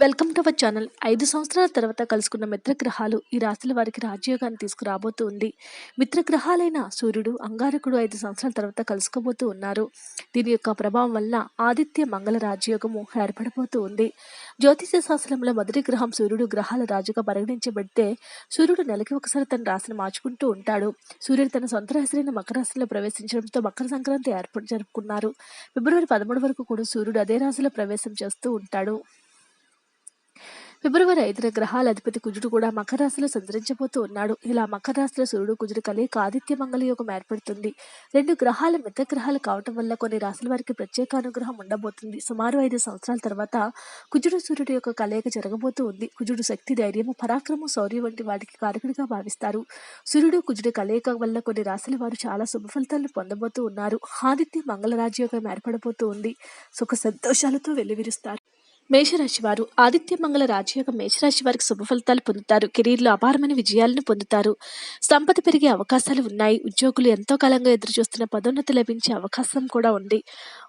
Welcome to our channel ఐదు సంవత్సరాల తర్వాత కలుసుకున్న మిత్రగ్రహాలు ఈ రాశుల వారికి రాజ్యోగాన్ని తీసుకురాబోతూ ఉంది మిత్రగ్రహాలైన సూర్యుడు అంగారకుడు ఐదు సంవత్సరాల తర్వాత కలుసుకోబోతూ ఉన్నారు. దీని యొక్క ప్రభావం వల్ల ఆదిత్య మంగళ రాజయోగము ఏర్పడబోతూ ఉంది జ్యోతిష శాస్త్రంలో మొదటి గ్రహం సూర్యుడు గ్రహాల రాజుగా పరిగణించబడితే సూర్యుడు నెలకి ఒకసారి తన రాశిని మార్చుకుంటూ ఉంటాడు. సూర్యుడు తన సొంత రాశిని మకర రాశిలో ప్రవేశించడంతో మకర సంక్రాంతి ఏర్పాటు జరుపుకున్నారు. ఫిబ్రవరి పదమూడు వరకు కూడా సూర్యుడు అదే రాశిలో ప్రవేశం చేస్తూ ఉంటాడు. ఫిబ్రవరి ఐదున గ్రహాల అధిపతి కుజుడు కూడా మకర రాశిలో సంచరించబోతూ ఉన్నాడు. ఇలా మకర రాశిలో సూర్యుడు కుజుడు కలిగి ఆదిత్య మంగళ యోగం ఏర్పడుతుంది. రెండు గ్రహాల మిత్ర గ్రహాలు కావటం వల్ల కొన్ని రాశుల వారికి ప్రత్యేక అనుగ్రహం ఉండబోతుంది. సుమారు ఐదు సంవత్సరాల తర్వాత కుజుడు సూర్యుడు యొక్క కలయిక జరగబోతూ ఉంది. కుజుడు శక్తి ధైర్యము పరాక్రమం శౌర్యం వంటి వాటికి కారకుడిగా భావిస్తారు. సూర్యుడు కుజుడు కలయిక వల్ల కొన్ని రాశుల వారు చాలా శుభ ఫలితాలను పొందబోతూ ఉన్నారు. ఆదిత్య మంగళ రాజ్యోగం ఏర్పడబోతూ ఉంది. సుఖ సంతోషాలతో వెల్లివిరుస్తారు మేషరాశి వారు ఆదిత్య మంగళ రాజయోగం మేషరాశి వారికి శుభ ఫలితాలు పొందుతారు. కెరీర్లో అపారమైన విజయాలను పొందుతారు. సంపద పెరిగే అవకాశాలు ఉన్నాయి. ఉద్యోగులు ఎంతో కాలంగా ఎదురు చూస్తున్న పదోన్నతి లభించే అవకాశం కూడా ఉంది.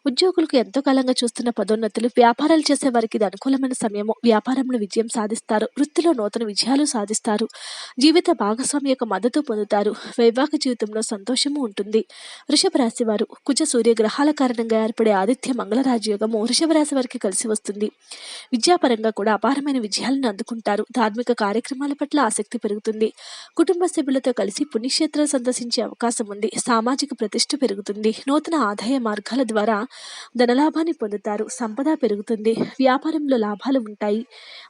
ఉద్యోగులకు ఎంతో కాలంగా చూస్తున్న పదోన్నతులు వ్యాపారాలు చేసే వారికి ఇది అనుకూలమైన సమయము. వ్యాపారంలో విజయం సాధిస్తారు. వృత్తిలో నూతన విజయాలు సాధిస్తారు. జీవిత భాగస్వామి యొక్క మద్దతు పొందుతారు. వైవాహిక జీవితంలో సంతోషము ఉంటుంది. వృషభ రాశి వారు కుజ సూర్య గ్రహాల కారణంగా ఏర్పడే ఆదిత్య మంగళ రాజయోగము వృషభ రాశి వారికి కలిసి వస్తుంది. విద్యాపరంగా కూడా అపారమైన విజయాలను అందుకుంటారు. ధార్మిక కార్యక్రమాల పట్ల ఆసక్తి పెరుగుతుంది. కుటుంబ సభ్యులతో కలిసి పుణ్యక్షేత్రాలు సందర్శించే అవకాశం ఉంది. సామాజిక ప్రతిష్ట పెరుగుతుంది. నూతన ఆదాయ మార్గాల ద్వారా ధనలాభాన్ని పొందుతారు. సంపద పెరుగుతుంది. వ్యాపారంలో లాభాలు ఉంటాయి.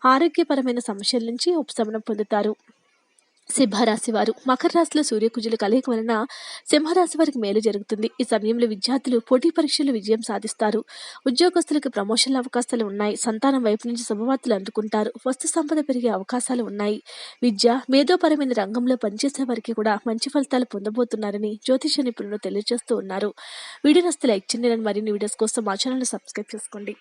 ఆరోగ్యపరమైన సమస్యల నుంచి ఉపశమనం పొందుతారు. సింహరాశి వారు. మకర రాశిలో సూర్యకుజుల కలయిక వలన సింహరాశి వారికి మేలు జరుగుతుంది. ఈ సమయంలో విద్యార్థులు పోటీ పరీక్షలు విజయం సాధిస్తారు. ఉద్యోగస్తులకు ప్రమోషన్ల అవకాశాలు ఉన్నాయి. సంతానం వైపు నుంచి శుభవార్తలు అందుకుంటారు. వస్తు సంపద పెరిగే అవకాశాలు ఉన్నాయి. విద్య మేధోపరమైన రంగంలో పనిచేసే వారికి కూడా మంచి ఫలితాలు పొందబోతున్నారని జ్యోతిష నిపుణులు తెలియజేస్తూ ఉన్నారు. వీడియో నస్తే లైక్ చేయండి. మరిన్ని వీడియోస్ కోసం మా ఛానల్ సబ్స్క్రైబ్ చేసుకోండి.